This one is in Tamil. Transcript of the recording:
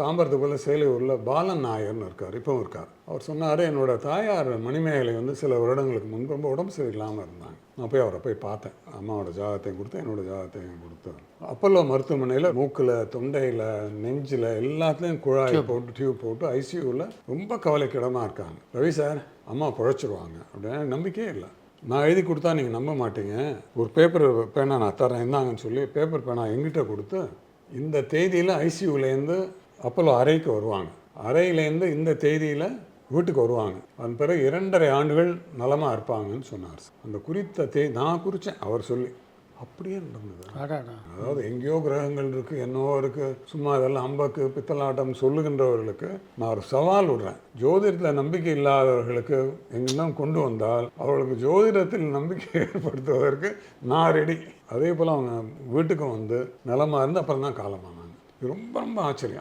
தாம்பரத்துக்குள்ள சேலையூரில் பாலன் நாயர்னு இருக்கார். இப்பவும் இருக்கார். அவர் சொன்னார் என்னோட தாயார் மணிமேகலை வந்து சில வருடங்களுக்கு முன்பு ரொம்ப உடம்பு சரியில்லாமல் இருந்தாங்க. நான் போய் அவரை போய் பார்த்தேன். அம்மாவோட ஜாதகத்தையும் கொடுத்தேன் என்னோட ஜாதகத்தையும் கொடுத்தேன். அப்பல்லோ மருத்துவமனையில் மூக்கில் தொண்டையில் நெஞ்சில் எல்லாத்துலேயும் குழாய் போட்டு டியூப் போட்டு ஐசியூவில் ரொம்ப கவலைக்கிடமாக இருக்காங்க. ரவி சார் அம்மா பிழைச்சிருவாங்க. அப்படின்னு நம்பிக்கையே இல்லை. நான் எழுதி கொடுத்தா நீங்கள் நம்ப மாட்டீங்க. ஒரு பேப்பர் பேனா நான் தரேன் இந்தாங்கன்னு சொல்லி பேப்பர் பேனா எங்கிட்ட கொடுத்து இந்த தேதியில் ஐசியூலேருந்து அப்போலோ அறைக்கு வருவாங்க. அறையிலேருந்து இந்த தேதியில் வீட்டுக்கு வருவாங்க. அதன் பிறகு இரண்டரை ஆண்டுகள் நலமாக இருப்பாங்கன்னு சொன்னார். அந்த குறித்த தே நான் குறித்தேன் அவர் சொல்லி. அப்படியே நடந்தது. அதாவது எங்கேயோ கிரகங்கள் இருக்கு என்னவோ இருக்கு சும்மா இதெல்லாம் அம்பக்கு பித்தலாட்டம் சொல்லுகின்றவர்களுக்கு நான் ஒரு சவால் விடுறேன். ஜோதிடத்தில் நம்பிக்கை இல்லாதவர்களுக்கு எங்கெல்லாம் கொண்டு வந்தால் அவர்களுக்கு ஜோதிடத்தில் நம்பிக்கை ஏற்படுத்துவதற்கு நான் ரெடி அதே போல் அவங்க வீட்டுக்கும் வந்து நலமா இருந்து அப்புறம் தான் காலமானாங்க. இது ரொம்ப ரொம்ப ஆச்சரியம்.